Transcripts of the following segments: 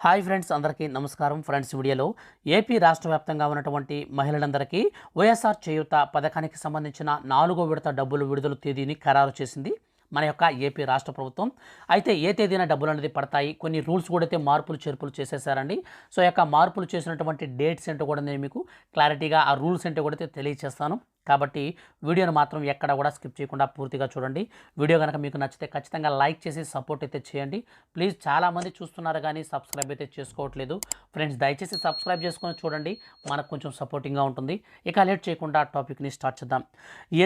Hi friends అందరికీ నమస్కారం. Friends వీడియోలో ఏపీ రాష్ట్ర వ్యాప్తంగా ఉన్నటువంటి మహిళలందరికీ వైఎస్ఆర్ చేయూత పథకానికి సంబంధించిన నాలుగో విడత డబ్బులు విడుదల తేదీని ఖరారు చేసింది మన యొక్క ఏపీ రాష్ట్ర ప్రభుత్వం. అయితే ఏ తేదీన డబ్బులు అనేది పడతాయి? కొన్ని రూల్స్ కూడా అయితే మార్పులు చేర్పులు చేసేసారండి సో యొక్క మార్పులు చేసినటువంటి డేట్స్ ఏంటో కూడా నేను మీకు క్లారిటీగా ఆ రూల్స్ ఏంటో కూడా అయితే తెలియజేస్తాను కాబట్టి వీడియోను మాత్రం ఎక్కడ కూడా స్కిప్ చేయకుండా పూర్తిగా చూడండి. వీడియో కనుక మీకు నచ్చితే ఖచ్చితంగా లైక్ చేసి సపోర్ట్ అయితే చేయండి. ప్లీజ్ చాలామంది చూస్తున్నారు కానీ సబ్స్క్రైబ్ అయితే చేసుకోవట్లేదు. ఫ్రెండ్స్ దయచేసి సబ్స్క్రైబ్ చేసుకొని చూడండి. మనకు కొంచెం సపోర్టింగ్గా ఉంటుంది. ఇక లేట్ చేయకుండా టాపిక్ని స్టార్ట్ చేద్దాం.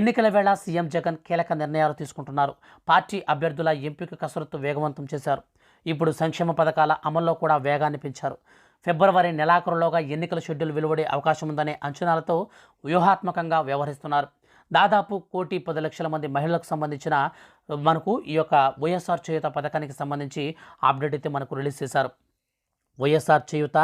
ఎన్నికల వేళ సీఎం జగన్ కీలక నిర్ణయాలు తీసుకుంటున్నారు. పార్టీ అభ్యర్థుల ఎంపిక కసరత్తు వేగవంతం చేశారు. ఇప్పుడు సంక్షేమ పథకాల అమల్లో కూడా వేగాన్ని పెంచారు. ఫిబ్రవరి నెలాఖరులోగా ఎన్నికల షెడ్యూల్ వెలువడే అవకాశం ఉందనే అంచనాలతో వ్యూహాత్మకంగా వ్యవహరిస్తున్నారు. దాదాపు కోటి పది లక్షల మంది మహిళలకు సంబంధించిన మనకు ఈ యొక్క వైఎస్ఆర్ చేయుత పథకానికి సంబంధించి అప్డేట్ అయితే మనకు రిలీజ్ చేశారు. వైఎస్ఆర్ చేయుత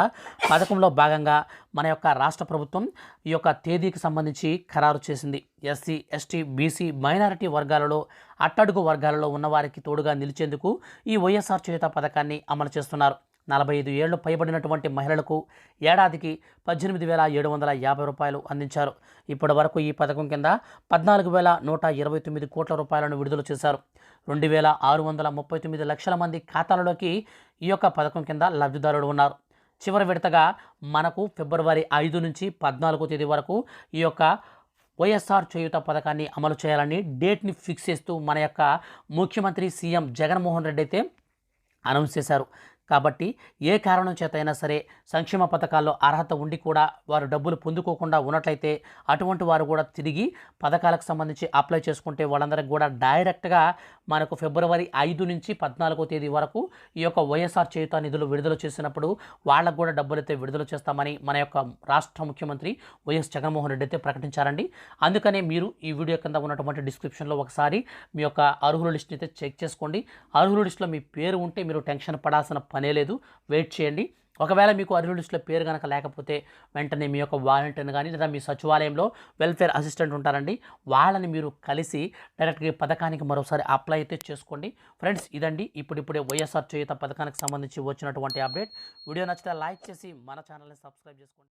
పథకంలో భాగంగా మన యొక్క రాష్ట్ర ప్రభుత్వం ఈ యొక్క తేదీకి సంబంధించి ఖరారు చేసింది. ఎస్సీ ఎస్టీ బీసీ మైనారిటీ వర్గాలలో అట్టడుగు వర్గాలలో ఉన్నవారికి తోడుగా నిలిచేందుకు ఈ వైఎస్ఆర్ చేయుత పథకాన్ని అమలు చేస్తున్నారు. నలభై ఐదు ఏళ్ళు పైబడినటువంటి మహిళలకు ఏడాదికి పద్దెనిమిది వేల ఏడు వందల యాభై రూపాయలు అందించారు. ఇప్పటి వరకు ఈ పథకం కింద పద్నాలుగు వేల నూట ఇరవై తొమ్మిది కోట్ల రూపాయలను విడుదల చేశారు. రెండు వేల ఆరు వందల ముప్పై తొమ్మిది లక్షల మంది ఖాతాలలోకి ఈ యొక్క పథకం కింద లబ్ధిదారులు ఉన్నారు. చివరి విడతగా మనకు ఫిబ్రవరి ఐదు నుంచి పద్నాలుగో తేదీ వరకు ఈ యొక్క వైఎస్ఆర్ చేయుత పథకాన్ని అమలు చేయాలని డేట్ని ఫిక్స్ చేస్తూ మన యొక్క ముఖ్యమంత్రి సీఎం జగన్మోహన్ రెడ్డి అయితే అనౌన్స్ చేశారు. కాబట్టి ఏ కారణం చేత అయినా సరే సంక్షేమ పథకాల్లో అర్హత ఉండి కూడా వారు డబ్బులు పొందుకోకుండా ఉన్నట్లయితే అటువంటి వారు కూడా తిరిగి పథకాలకు సంబంధించి అప్లై చేసుకుంటే వాళ్ళందరికీ కూడా డైరెక్ట్గా మనకు ఫిబ్రవరి ఐదు నుంచి పద్నాలుగో తేదీ వరకు ఈ యొక్క వైఎస్ఆర్ చేయుత నిధులు విడుదల చేసినప్పుడు వాళ్ళకు కూడా డబ్బులు అయితే విడుదల చేస్తామని మన యొక్క రాష్ట్ర ముఖ్యమంత్రి వైఎస్ జగన్మోహన్ రెడ్డి అయితే ప్రకటించారండి. అందుకనే మీరు ఈ వీడియో కింద ఉన్నటువంటి డిస్క్రిప్షన్లో ఒకసారి మీ యొక్క అర్హుల లిస్ట్ని అయితే చెక్ చేసుకోండి. అర్హుల లిస్టులో మీ పేరు ఉంటే మీరు టెన్షన్ పడాల్సిన పనే లేదు. వెయిట్ చేయండి. ఒకవేళ మీకు అర్హుల లిస్టులో పేరు కనుక లేకపోతే వెంటనే మీ యొక్క వాలంటీర్ని కానీ లేదా మీ సచివాలయంలో వెల్ఫేర్ అసిస్టెంట్ ఉంటారండి. వాళ్ళని మీరు కలిసి డైరెక్ట్గా ఈ పథకానికి మరోసారి అప్లై అయితే చేసుకోండి. ఫ్రెండ్స్ ఇదండి ఇప్పుడిప్పుడే వైఎస్ఆర్ చేయుత పథకానికి సంబంధించి వచ్చినటువంటి అప్డేట్. వీడియో నచ్చితే లైక్ చేసి మన ఛానల్ని సబ్స్క్రైబ్ చేసుకోండి.